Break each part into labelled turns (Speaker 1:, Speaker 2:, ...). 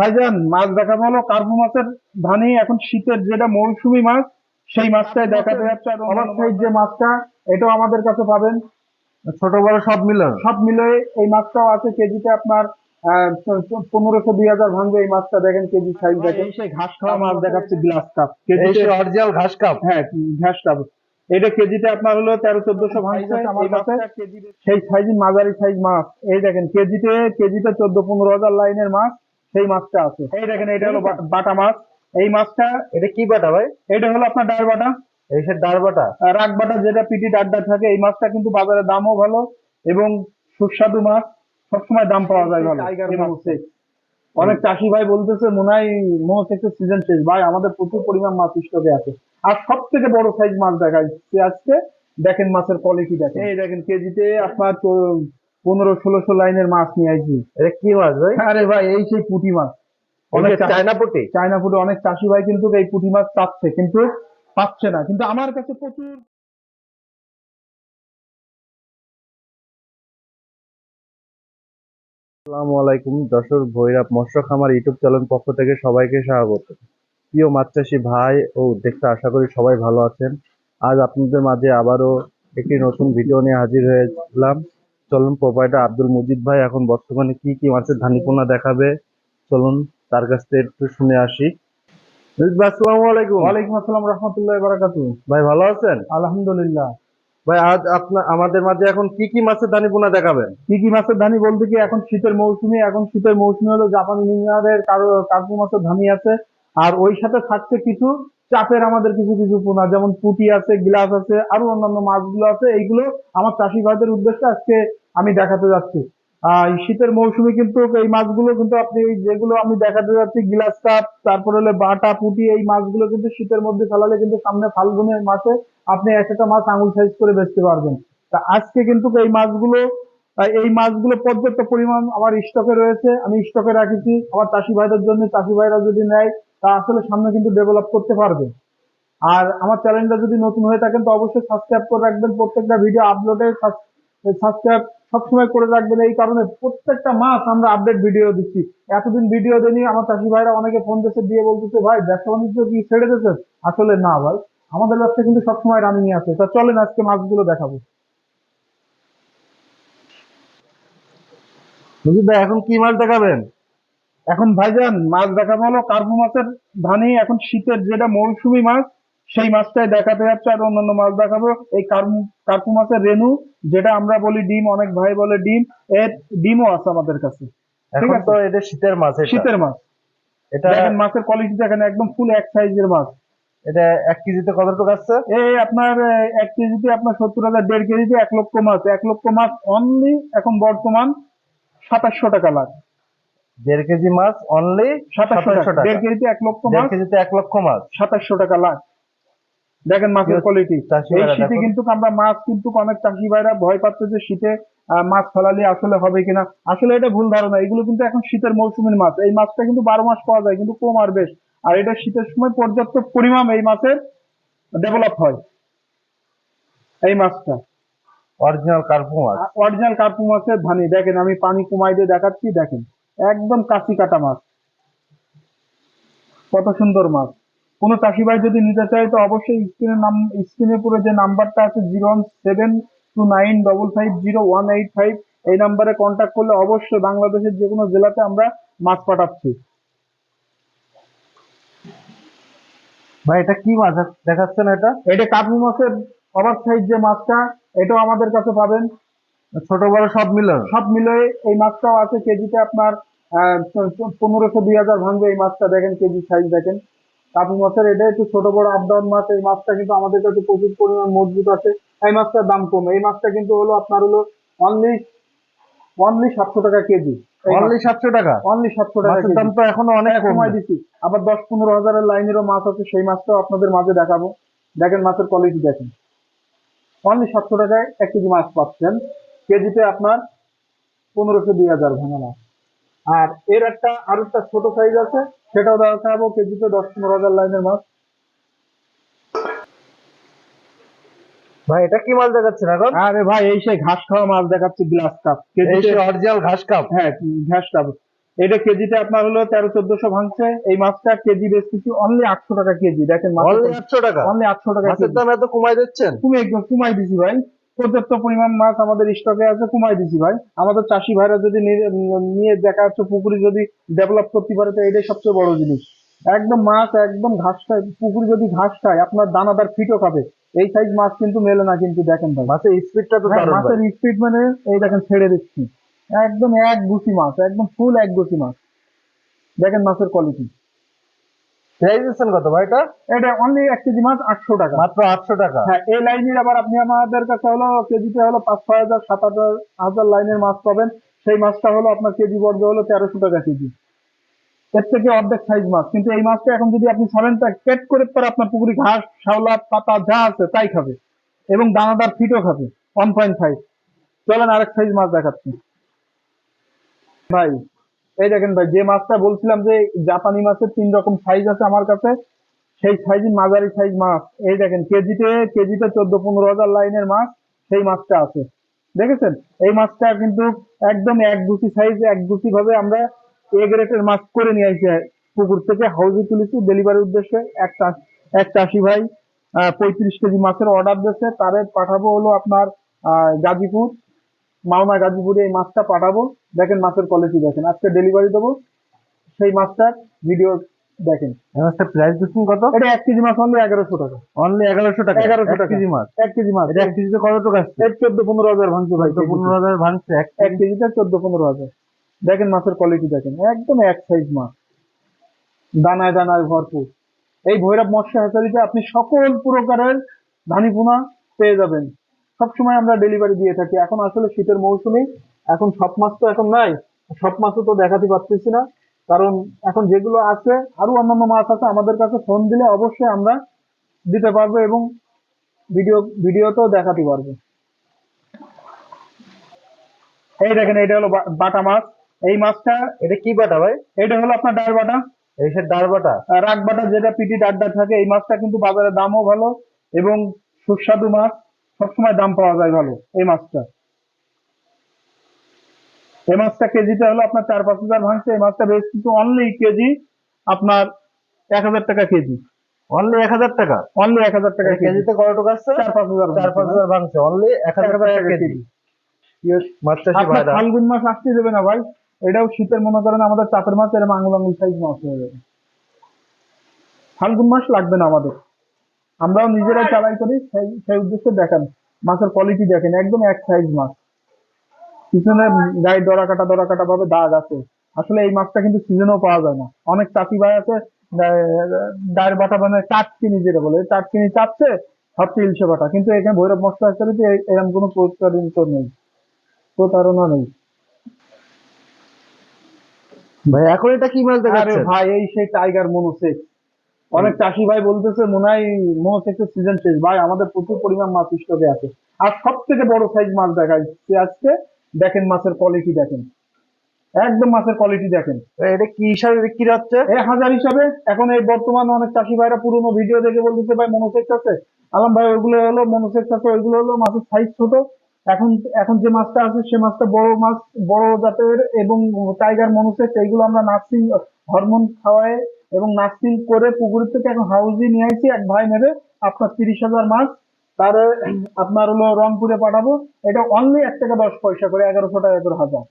Speaker 1: ভাইজান মাছ দেখাবো হলো। কার্পু মাছের ধানি এখন শীতের যেটা মৌসুমী মাছ সেই মাছটাই দেখাতে যাচ্ছে আর আমার সাইজ যে মাছটা এটাও আমাদের কাছে পাবেন।
Speaker 2: ছোট বড় সব মিলে।
Speaker 1: সব মিলে এই মাছটাও আছে কেজিতে আপনার পনেরোশো দুই হাজার ভাঙবে এই মাছটা দেখেন কেজি সাইজ দেখেন। সেই ঘাস খাওয়া মাছ দেখাচ্ছে গ্লাস কাপ
Speaker 2: এই অরিজিনাল ঘাস কাপ
Speaker 1: হ্যাঁ ঘাস কাপ এটা কেজিতে আপনার হলো তেরো চোদ্দশো ভাঙছে সেই সাইজ মাঝারি সাইজ মাছ। এই দেখেন কেজিতে কেজিতে চোদ্দ পনেরো হাজার লাইনের মাছ। সেই মাছটা আছে। এই দেখেন এটা হলো বাটা মাছ। এই মাছটা
Speaker 2: এটা কি বাটা ভাই?
Speaker 1: এটা হলো আপনার ডার বাটা।
Speaker 2: এই সে ডার বাটা?
Speaker 1: রাগ বাটা যেটা পিটি ডাড্ডা থাকে এই মাছটা কিন্তু বাজারে দামও ভালো এবং সুস্বাদু মাছ। সবসময় দাম পাওয়া যায় ভালো। অনেক চাষি ভাই বলতেছে মনে হয় মনোসেক্সের সিজন শেষ। ভাই আমাদের প্রচুর পরিমাণ মাছ স্টকে আছে। আর সব থেকে বড় সাইজ মাছ দেখা যাচ্ছে আজকে দেখেন মাছের কোয়ালিটি দেখেন। এই দেখেন কেজিতে আপনার পনেরো ষোলোশো লাইনের মাছ নিয়ে
Speaker 2: এটা কি মাছ ভাই?
Speaker 1: আরে ভাই এই সেই পুঁটি মাছ।
Speaker 2: অনেক চায়না পটি?
Speaker 1: চায়না ফুটে অনেক চাষি ভাই কিন্তু এই পুঁটি মাছ চাচ্ছে কিন্তু পাচ্ছে না। কিন্তু আমার কাছে প্রচুর
Speaker 2: আসসালামু আলাইকুম যশোর ভৈরব মৎস্য খামার ইউটিউব চ্যানেল পক্ষ থেকে সবাইকে স্বাগত। প্রিয় মাছ চাষি ভাই ও দেখতে আশা করি সবাই ভালো আছেন। আজ আপনাদের মাঝে আবারও একটি নতুন ভিডিও নিয়ে হাজির হয়েছিলাম। চলুন প্রোভাইডার আব্দুল মুজিদ ভাই এখন বর্তমানে কি কি মাছের ধানিপোনা দেখাবে? চলুন তার কাছ থেকে একটু শুনে আসি। ভাই আসসালামু আলাইকুম।
Speaker 1: ওয়ালাইকুম আসসালাম রহমতুল্লাহ বারাকাতু।
Speaker 2: ভাই ভালো আছেন?
Speaker 1: আলহামদুলিল্লাহ।
Speaker 2: ভাই আজ আপনার আমাদের মাঝে এখন কি কি মাছের ধানিপোনা দেখাবেন?
Speaker 1: কি কি মাছের ধানি বলতে কি এখন শীতের মৌসুমে এখন শীতের মৌসুমে হলো জাপানি কারও কার্পু মাছের ধানি আছে। আর ওই সাথে থাকছে কিছু চাপের আমাদের কিছু কিছু পোনা যেমন পুঁটি আছে গ্লাস আছে আরও অন্যান্য মাছগুলো আছে। এইগুলো আমার চাষি ভাইদের উদ্দেশ্যে আজকে আমি দেখাতে যাচ্ছি। শীতের মৌসুমে কিন্তু এই মাছগুলো কিন্তু আপনি যেগুলো আমি দেখাতে যাচ্ছি, গ্লাস কাপ, তারপরে হলে বাটা, পুঁটি, এই মাছগুলো কিন্তু শীতের মধ্যে ফেলালে কিন্তু সামনে ফাল্গুনের মাসে আপনি এক একটা মাছ আঙুল সাইজ করে বেচতে পারবেন। তা আজকে কিন্তু এই মাছগুলো এই মাছগুলো পর্যাপ্ত পরিমাণ আমার স্টকে রয়েছে, আমি স্টকে রাখেছি। আমার চাষি ভাইদের জন্য, চাষি ভাইরা যদি নেয়, তা আসলে সামনে কিন্তু ডেভেলপ করতে পারবে। আর আমার চ্যানেলটা যদি নতুন হয়ে থাকেন, তো অবশ্যই সাবস্ক্রাইব করে রাখবেন। প্রত্যেকটা ভিডিও আপলোডে সাবস্ক্রাইব সবসময় করে রাখবেন এই কারণে প্রত্যেকটা মাস আমরা আপডেট ভিডিও দিচ্ছি। এতদিন ভিডিও দেনি আমার চাষি ভাইরা অনেকে ফোন দিচ্ছে দিয়ে বলতেছে ভাই ব্যবসা বাণিজ্য কি ছেড়ে দিয়েছে আসলে না ভাই। আমাদের ব্যবসা কিন্তু সবসময় রানিং আছে। তা চলেন আজকে মাছগুলো দেখাবো।
Speaker 2: মুজিদ ভাই এখন কি মাছ দেখাবেন?
Speaker 1: এখন ভাইজান মাছ দেখাবো হলো কার্পু মাছের ধানি এখন শীতের যেটা মৌসুমী মাছ সেই মাছটাই দেখাতে যাচ্ছে আর অন্যান্য মাছ দেখাবো। এই কার্পু মাছের রেনু যেটা আমরা বলি ডিম অনেক ভাই বলে ডিম এর ডিমও আছে আমাদের কাছে।
Speaker 2: এখন
Speaker 1: আছে।
Speaker 2: এটা শীতের মাছ
Speaker 1: শীতের মাছ।
Speaker 2: এটা
Speaker 1: দেখেন মাছের কোয়ালিটি দেখেন একদম ফুল এক সাইজের মাছ।
Speaker 2: এটা এক কেজিতে আসছে?
Speaker 1: এই আপনার এক কেজিতে আপনার সত্তর হাজার দেড় কেজিতে এক লক্ষ মাছ। এক লক্ষ মাছ অনলি এখন বর্তমান সাতাশশো টাকা লাখ।
Speaker 2: দেড় কেজি মাছ অনলি
Speaker 1: সাতাশশো টাকা। দেড় কেজিতে এক লক্ষ মাছ।
Speaker 2: কেজিতে এক লক্ষ মাছ।
Speaker 1: সাতাশশো টাকা লাখ। দেখেন মাছের কোয়ালিটি এই শীতে কিন্তু আমরা মাছ কিন্তু অনেক চাষি ভাইরা ভয় পাচ্ছে যে শীতে মাছ ফেলালে আসলে হবে কিনা। আসলে এটা ভুল ধারণা। এগুলো কিন্তু এখন শীতের মৌসুমের মাছ। এই মাছটা কিন্তু বারো মাস পাওয়া যায় কিন্তু কম আর বেশ। আর এটা শীতের সময় পর্যাপ্ত পরিমাণ এই মাছের ডেভেলপ হয়। এই মাছটা।
Speaker 2: অরিজিনাল কার্পু মাছ।
Speaker 1: অরিজিনাল কার্পু মাছের ধানি। দেখেন আমি পানি কমাই দিয়ে দেখাচ্ছি দেখেন। একদম কাঁচি কাটা মাছ। কত সুন্দর মাছ। কোনো চাষি ভাই যদি নিতে চায় তো অবশ্যই স্ক্রিনের নাম স্ক্রিনে পুরো যে নাম্বারটা আছে zero one seven two nine double five zero one eight five এই নাম্বারে কন্ট্যাক্ট করলে অবশ্যই বাংলাদেশের যে কোনো জেলাতে আমরা মাছ পাঠাচ্ছি।
Speaker 2: ভাই এটা কি মাছ? দেখাচ্ছেন এটা?
Speaker 1: এটা কার্পু মাছের ওভার সাইজ যে মাছটা এটাও আমাদের কাছে পাবেন।
Speaker 2: ছোট বড় সব মিলে?
Speaker 1: সব মিলে এই মাছটাও আছে কেজিতে আপনার পনেরোশো দুই হাজার ভাঙবে এই মাছটা। দেখেন কেজি সাইজ দেখেন। কাপু মাছের এটা একটু ছোট বড় আপ ডাউন মাছ এই মাছটা কিন্তু আমাদের কাছে প্রচুর পরিমাণ মজবুত আছে। এই মাছটার দাম কম। এই মাছটা কিন্তু হলো আপনার হলো অনলি অনলি সাতশো টাকা কেজি।
Speaker 2: অনলি সাতশো টাকা?
Speaker 1: অনলি সাতশো টাকা
Speaker 2: দাম তো এখনও অনেক
Speaker 1: দিছি আবার দশ পনেরো হাজারের লাইনেরও মাছ আছে সেই মাছটাও আপনাদের মাঝে দেখাবো। দেখেন মাছের কোয়ালিটি দেখেন। অনলি সাতশো টাকায় এক কেজি মাছ পাচ্ছেন। কেজিতে আপনার পনেরোশো দুই হাজার ভাঙা মাছ। আর এর একটা আর একটা ছোট সাইজ আছে। সেটাও দেখাবো কেজিতে দশ পনেরো হাজার লাইনের মাছ
Speaker 2: ভাই এটা কি মাছ দেখাচ্ছেন এখন?
Speaker 1: আরে ভাই এই সেই ঘাস খাওয়া মাছ দেখাচ্ছে গ্লাস কাপ
Speaker 2: এই
Speaker 1: কেজিতে
Speaker 2: অরিজিনাল ঘাস কাপ
Speaker 1: হ্যাঁ ঘাস কাপ এটা কেজিতে আপনার হলো তেরো চোদ্দশো ভাঙছে। এই মাছটা কেজি বেচতেছি অনলি আটশো টাকা কেজি। দেখেন
Speaker 2: অনলি আটশো টাকা?
Speaker 1: অনলি আটশো টাকা
Speaker 2: মাছের দাম এত কমাই দিচ্ছেন?
Speaker 1: তুমি একদম কমাই দিছি ভাই। পর্যাপ্ত পরিমাণ মাছ আমাদের স্টকে আছে কমাই দিছি ভাই। আমাদের চাষি ভাইরা যদি নিয়ে- দেখা যাচ্ছে পুকুরে যদি ডেভেলপ করতে পারে তো এটাই সবচেয়ে বড় জিনিস। একদম মাছ একদম ঘাস খায় পুকুরে যদি ঘাস খায় আপনার দানাদার ফিটও খাবে। এই সাইজ মাছ কিন্তু মেলে না কিন্তু দেখেন ভাই।
Speaker 2: মাছের স্পিডটা তো
Speaker 1: হ্যাঁ। মাছের স্পিড মানে এই দেখেন ছেড়ে দিচ্ছি। একদম এক গুছি মাছ একদম ফুল এক গুছি মাছ। দেখেন মাছের কোয়ালিটি
Speaker 2: প্রাইস কত ভাই এটা?
Speaker 1: এটা অনলি এক কেজি মাছ আটশো টাকা।
Speaker 2: মাত্র আটশো টাকা।
Speaker 1: হ্যাঁ এই লাইনের আবার আপনি আমাদের কাছে হলো কেজিতে হলো পাঁচ ছয় হাজার সাত হাজার হাজার লাইনের মাছ পাবেন। সেই মাছটা হলো আপনার কেজি বর্গ হলো তেরোশো টাকা কেজি। এর থেকে অর্ধেক সাইজ মাছ। কিন্তু এই মাছটা এখন যদি আপনি ছাড়েন তা কেট করে পরে আপনার পুকুরি ঘাস শাওলা পাতা যা আছে তাই খাবে। এবং দানাদার ফিটও খাবে ওয়ান পয়েন্ট ফাইভ চলেন আরেক সাইজ মাছ দেখাচ্ছি। ভাই এই দেখেন ভাই, যে মাছটা বলছিলাম যে জাপানি মাছের তিন রকম সাইজ আছে আমার কাছে, সেই সাইজ মাঝারি সাইজ মাছ। এই দেখেন, কেজিতে কেজিতে চোদ্দ পনেরো হাজার লাইনের মাছ সেই মাছটা আছে। দেখেছেন? এই মাছটা কিন্তু একদম এক গুছি সাইজ এক গুছি ভাবে আমরা এ গ্রেটের মাছ করে নিয়ে আসি। পুকুর থেকে হাউজে তুলেছি ডেলিভারির উদ্দেশ্যে এক চাষ- এক চাষি ভাই পঁয়ত্রিশ কেজি মাছের অর্ডার দিয়েছে। তারে পাঠাবো হলো আপনার গাজীপুর। মাওনা গাজীপুরে এই মাছটা পাঠাবো। দেখেন মাছের কোয়ালিটি দেখেন। আজকে ডেলিভারি দেবো। সেই মাছটার ভিডিও দেখেন।
Speaker 2: এই মাছটার প্রাইস দিচ্ছেন কত?
Speaker 1: এটা এক কেজি মাছ অনলি এগারোশো টাকা।
Speaker 2: অনলি এগারোশো টাকা?
Speaker 1: এগারোশো টাকা।
Speaker 2: কেজি মাছ?
Speaker 1: এক কেজি মাছ।
Speaker 2: এক কেজিতে কত টাকা আসছে?
Speaker 1: এর চোদ্দ পনেরো হাজার ভাঙছে ভাই।
Speaker 2: তো পনেরো হাজার ভাঙছে এক
Speaker 1: এক কেজিতে চোদ্দ পনেরো হাজার। দেখেন মাছের কোয়ালিটি দেখেন। একদম এক সাইজ মাছ। দানায় দানায় ভরপুর। এই ভৈরব মৎস্য হ্যাচারিতে আপনি সকল প্রকারের ধানিপুনা পেয়ে যাবেন। সবসময় আমরা ডেলিভারি দিয়ে থাকি। এখন আসলে শীতের মৌসুমে এখন সব মাছ তো এখন নাই সব মাছও তো দেখাতে পারতেছি না। কারণ এখন যেগুলো আছে আরও অন্যান্য মাছ আছে আমাদের কাছে ফোন দিলে অবশ্যই আমরা দিতে পারব এবং ভিডিও ভিডিওতেও দেখাতে পারব। এই দেখেন এটা হলো বাটা মাছ। এই মাছটা
Speaker 2: এটা কি বাটা ভাই?
Speaker 1: এটা হলো আপনার ডাল বাটা।
Speaker 2: এই সে ডার বাটা?
Speaker 1: রাগ বাটা যেটা পিটি ডাড্ডা থাকে এই মাছটা কিন্তু বাজারে দামও ভালো এবং সুস্বাদু মাছ। সবসময় দাম পাওয়া যায় ভালো। এই মাছটা। এই মাছটা কেজিতে হলো আপনার চার পাঁচ হাজার ভাঙছে। এই মাছটা বেশ কিন্তু অনলি কেজি আপনার এক হাজার টাকা কেজি।
Speaker 2: অনলি এক হাজার টাকা?
Speaker 1: অনলি এক হাজার টাকা
Speaker 2: কেজিতে কত টাকা আসছে?
Speaker 1: চার পাঁচ হাজার
Speaker 2: চার পাঁচ হাজার ভাঙছে। অনলি এক হাজার টাকা কেজি। মাছ
Speaker 1: ফাল্গুন আসতে দেবে না ভাই। এটাও শীতের মনে করেন আমাদের চাপের মাছ এরকম আঙুল আঙুল সাইজ মাছ হয়ে যাবে। ফাল্গুন মাস লাগবে না আমাদের। আমরাও নিজেরাই চালাই করি সেই সেই উদ্দেশ্যে দেখেন মাছের কোয়ালিটি দেখেন একদম এক সাইজ মাছ। পিছনে গায়ে দরা কাটা দরা কাটা ভাবে দাগ আছে। আসলে এই মাছটা কিন্তু সিজনেও পাওয়া যায় না। অনেক চাষি ভাই আছে ডায়ের বাটা মানে চাটকিনি যেটা বলে। চাটকিনি চাচ্ছে হচ্ছে ইলশে বাটা। কিন্তু এখানে ভৈরব মশলা আচারিতে এরকম কোনো প্রতারিত নেই। প্রতারণা নেই।
Speaker 2: ভাই এখন এটা কি মাছ
Speaker 1: আরে
Speaker 2: দেখাচ্ছেন?
Speaker 1: ভাই এই সেই টাইগার মনোসেক অনেক চাষি ভাই বলতেছে মনে হয় মনোসেক্সের সিজন শেষ। ভাই আমাদের প্রচুর পরিমাণ মাছ স্টকে আছে। আর সব থেকে বড় সাইজ মাছ দেখাচ্ছে আজকে দেখেন মাছের কোয়ালিটি দেখেন। একদম মাছের কোয়ালিটি দেখেন।
Speaker 2: এটা কি হিসাবে বিক্রি হচ্ছে?
Speaker 1: এই হাজার হিসাবে। এখন এই বর্তমানে অনেক চাষি ভাইরা পুরোনো ভিডিও দেখে বলতেছে ভাই মনোসেক্স আছে আলাম ভাই ওইগুলো হলো মনোসেক্স আছে ওইগুলো হলো মাছের সাইজ ছোট। এখন এখন যে মাছটা আছে সে মাছটা বড় মাছ বড় জাতের এবং টাইগার মনোসেক্স এইগুলো আমরা নার্সিং হরমোন খাওয়ায় এবং নার্সিং করে পুকুর থেকে এখন হাউসে নিয়ে আসি। এক ভাই নেবে আপনার তিরিশ হাজার মাছ তার আপনার হলো রংপুরে পাঠাবো। এটা অনলি এক টাকা দশ পয়সা করে, এগারোশো টাকা করে হাজার।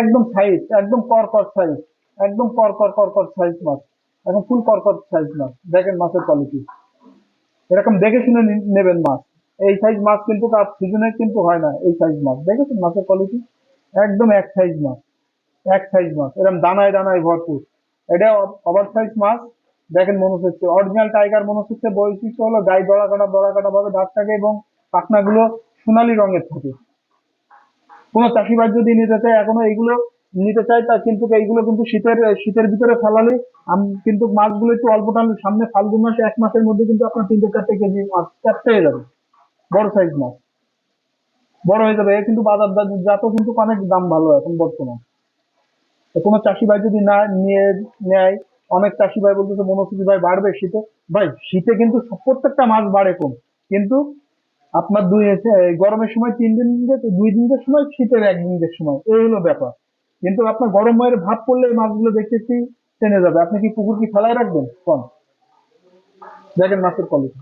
Speaker 1: একদম সাইজ একদম করকর সাইজ একদম করকর করকর সাইজ মাছ। এখন ফুল করকর সাইজ মাছ। দেখেন মাছের কোয়ালিটি এরকম দেখে শুনে নেবেন মাছ। এই সাইজ মাছ কিন্তু তার সিজনে কিন্তু হয় না, এই সাইজ মাছ। দেখেছেন মাছের কোয়ালিটি একদম এক সাইজ মাছ। এক সাইজ মাছ। এরকম দানায় দানায় ভরপুর। এটা ওভার মাছ দেখেন মনোসেক্স অরিজিনাল টাইগার মনোসেক্সের বৈশিষ্ট্য হলো গায়ে দড়া কাটা দড়া কাটা ভাবে দাগ থাকে এবং পাখনাগুলো সোনালী রঙের থাকে। কোনো চাষিবাদ যদি নিতে চায়, এখনও এইগুলো নিতে চায় তা কিন্তু এইগুলো কিন্তু শীতের শীতের ভিতরে ফেলালে কিন্তু মাছগুলো একটু অল্প টানলে সামনে ফাল্গুন মাসে, এক মাসের মধ্যে কিন্তু আপনার তিনটে চারটে কেজি মাছ চারটে হয়ে যাবে। বড় সাইজ মাছ। বড় হয়ে যাবে কিন্তু বাজার জাতও কিন্তু অনেক দাম ভালো এখন বর্তমান। তো কোনো চাষি ভাই যদি না নিয়ে নেয়, অনেক চাষি ভাই বলতেছে মনোসুচি ভাই বাড়বে শীতে। ভাই, শীতে কিন্তু প্রত্যেকটা মাছ বাড়ে কম। কিন্তু আপনার দুই গরমের সময় তিন দিন দুই দিনের সময়, শীতের এক দিনের সময়। এই হলো ব্যাপার। কিন্তু আপনার গরম মায়ের ভাব পড়লে এই মাছগুলো দেখতেছি টেনে যাবে। আপনি কি পুকুর কি ফেলায় রাখবেন? কম দেখেন মাছের কোয়ালিটি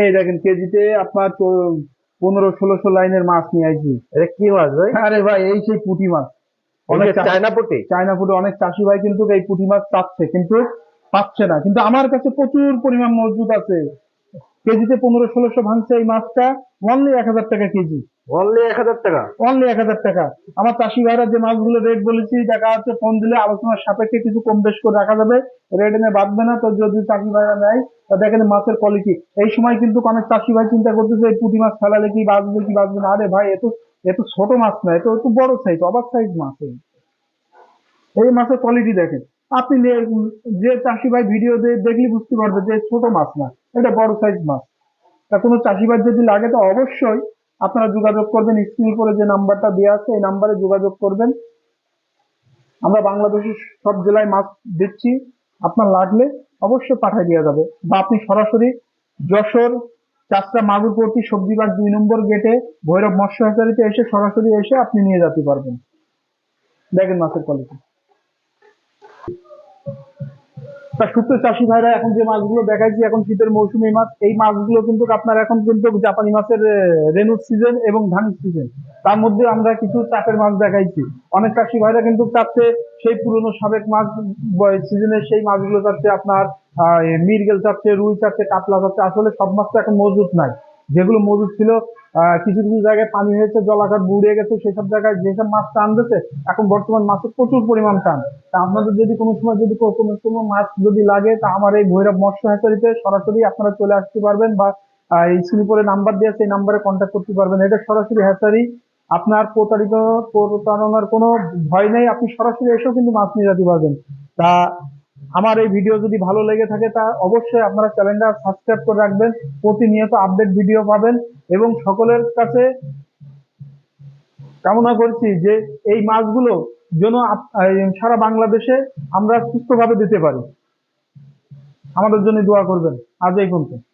Speaker 1: এই দেখেন কেজিতে আপনার পনেরো ষোলোশো লাইনের মাছ নিয়ে আসবি
Speaker 2: এটা কি মাছ ভাই?
Speaker 1: আরে ভাই এই সেই পুঁটি মাছ। অনেক
Speaker 2: অনেক চায়না পুটি?
Speaker 1: চায়না পুটি অনেক চাষি ভাই কিন্তু এই পুঁটি মাছ চাচ্ছে কিন্তু পাচ্ছে না। কিন্তু আমার কাছে প্রচুর পরিমাণ মজুদ আছে। কেজিতে পনেরো ষোলোশো ভাঙছে এই মাছটা। অনলি এক হাজার টাকা কেজি।
Speaker 2: অনলি এক হাজার টাকা?
Speaker 1: অনলি এক হাজার টাকা। আমার চাষি ভাইরা যে মাছগুলো রেট বলেছি দেখা যাচ্ছে ফোন দিলে আলোচনার সাপেক্ষে কিছু কম বেশ করে রাখা যাবে। রেট এনে বাঁধবে না তো যদি চাষি ভাইরা নেয় তা দেখেন মাছের কোয়ালিটি এই সময় কিন্তু অনেক চাষি ভাই চিন্তা করতেছে এই পুঁটি মাছ ফেলালে কি বাঁচবে কি বাঁচবে না? আরে ভাই এত এত ছোট মাছ না এত একটু বড় সাইজ অবাক সাইজ মাছ এই। এই মাছের কোয়ালিটি দেখেন। আপনি যে চাষি ভাই ভিডিও দেখলে বুঝতে পারবে যে ছোট মাছ না এটা বড় সাইজ মাছ। তা কোনো চাষিবাদ যদি লাগে, তো অবশ্যই আপনারা যোগাযোগ করবেন। স্ক্রিন করে যে নাম্বারটা দেওয়া আছে, এই নাম্বারে যোগাযোগ করবেন। আমরা বাংলাদেশের সব জেলায় মাছ দিচ্ছি। আপনার লাগলে অবশ্যই পাঠিয়ে দেওয়া যাবে। বা আপনি সরাসরি যশোর চাষটা মাগুরপট্টি সবজি বাগ দুই নম্বর গেটে ভৈরব মৎস্য হ্যাচারিতে এসে সরাসরি এসে আপনি নিয়ে যেতে পারবেন। দেখেন মাছের কোয়ালিটি তা সুপ্ত চাষি ভাইরা এখন যে মাছগুলো দেখাইছি, এখন শীতের মৌসুমী মাছ, এই মাছগুলো কিন্তু আপনার এখন কিন্তু জাপানি মাছের রেনুর সিজন এবং ধানের সিজন তার মধ্যে আমরা কিছু চাপের মাছ দেখাইছি। অনেক চাষি ভাইরা কিন্তু চাচ্ছে সেই পুরনো সাবেক মাছ সিজনের সেই মাছগুলো চাচ্ছে আপনার মিরগেল চাচ্ছে, রুই চাচ্ছে, কাতলা চাচ্ছে। আসলে সব মাছ তো এখন মজুদ নাই। যেগুলো মজুদ ছিল কিছু কিছু জায়গায় পানি হয়েছে জলাঘাট বুড়িয়ে গেছে, সেসব জায়গায় যেসব মাছ টান এখন বর্তমান মাছের প্রচুর পরিমাণ টান। তা আপনাদের যদি কোনো সময় যদি কোনো কোনো মাছ যদি লাগে, তা আমার এই ভৈরব মৎস্য হ্যাচারিতে সরাসরি আপনারা চলে আসতে পারবেন বা এই স্ক্রিনে নাম্বার দিয়ে সেই নাম্বারে কন্ট্যাক্ট করতে পারবেন। এটা সরাসরি হ্যাচারি আপনার প্রতারিত, প্রতারণার কোনো ভয় নেই, আপনি সরাসরি এসেও কিন্তু মাছ নিয়ে যেতে পারবেন। তা আমার এই ভিডিও যদি ভালো লেগে থাকে, তা অবশ্যই আপনারা চ্যানেলটা সাবস্ক্রাইব করে রাখবেন। প্রতিনিয়ত আপডেট ভিডিও পাবেন। এবং সকলের কাছে কামনা করছি যে এই মাছগুলো যেন সারা বাংলাদেশে আমরা সুস্থভাবে দিতে পারি। আমাদের জন্য দোয়া করবেন। আজ এই পর্যন্ত।